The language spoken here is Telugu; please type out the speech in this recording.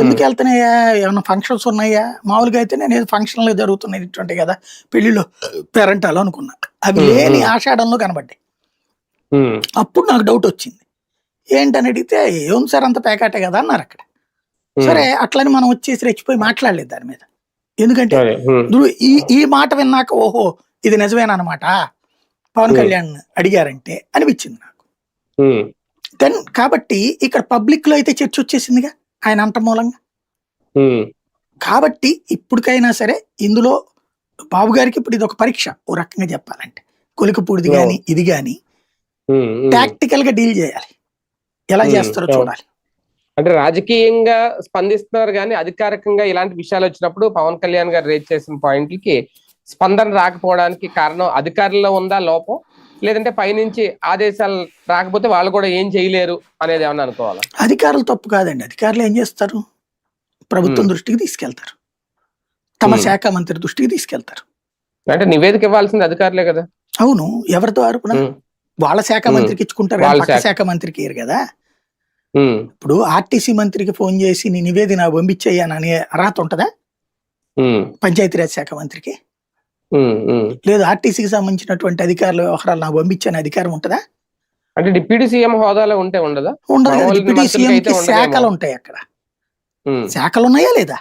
ఎందుకు వెళ్తున్నాయా? ఏమైనా ఫంక్షన్స్ ఉన్నాయా? మామూలుగా అయితే నేను ఏదో ఫంక్షన్లు జరుగుతున్నాయి ఇటువంటి కదా పెళ్ళిలో పేరెంటాలు అనుకున్నా. అవి లేని. ఆషాఢంలో కనబడ్డాయి. అప్పుడు నాకు డౌట్ వచ్చింది. ఏంటని అడిగితే ఏం సార్ అంత పేకాటే కదా అన్నారు అక్కడ. సరే అట్లని మనం వచ్చేసి రెచ్చిపోయి మాట్లాడలేదు దాని మీద. ఎందుకంటే ఈ ఈ మాట విన్నాక ఓహో ఇది నిజమేనమాట పవన్. కళ్యాణ్ అడిగారంటే అనిపించింది నాకు. దెన్ కాబట్టి ఇక్కడ పబ్లిక్లో అయితే చర్చ వచ్చేసిందిగా? ఆయన అంట మూలంగా కాబట్టి ఇప్పటికైనా సరే ఇందులో బాబు గారికి ఇప్పుడు ఇది ఒక పరీక్ష ఓ రకంగా చెప్పాలంటే కొలికపూడిది. కానీ ఇది కానీ. టాక్టికల్గా డీల్ చేయాలి ఎలా. చేస్తారో. చూడాలి అంటే రాజకీయంగా స్పందిస్తున్నారు కానీ అధికారికంగా ఇలాంటి విషయాలు వచ్చినప్పుడు పవన్ కళ్యాణ్ గారు రేజ్ చేసిన పాయింట్లకి స్పందన రాకపోవడానికి కారణం అధికారుల్లో ఉందా లోపం లేదంటే పైనుంచి ఆదేశాలు రాకపోతే వాళ్ళు కూడా ఏం చేయలేరు అనేది ఏమన్నా అనుకోవాలా? అధికారులు తప్పు కాదండి. అధికారులు ఏం చేస్తారు? ప్రభుత్వం. దృష్టికి తీసుకెళ్తారు. తమ. శాఖ మంత్రి దృష్టికి తీసుకెళ్తారు. అంటే నివేదిక ఇవ్వాల్సింది అధికారులే కదా? అవును. ఎవరితో ఉమ్, వాళ్ళ శాఖ. మంత్రికి ఇచ్చుకుంటారు వాళ్ళ పక్క శాఖ. మంత్రికి ఇయ్యరు కదా? ఇప్పుడు ఆర్టీసీ మంత్రికి ఫోన్ చేసి నీ నివేదిన పంపించేయనని అర్హత ఉంటుందా? పంచాయతీరాజ్ శాఖ మంత్రికి. లేదు ఆర్టీసీకి సంబంధించినటువంటి అధికారుల వ్యవహారాలు నాకు పంపించని అధికారం ఉంటుందా? అంటే డిప్యూటీ సీఎం హోదాలో ఉంటే ఉండదా? ఉండదు డిప్యూటీ సీఎం. శాఖలు ఉంటాయి అక్కడ. శాఖలు ఉన్నాయా లేదా?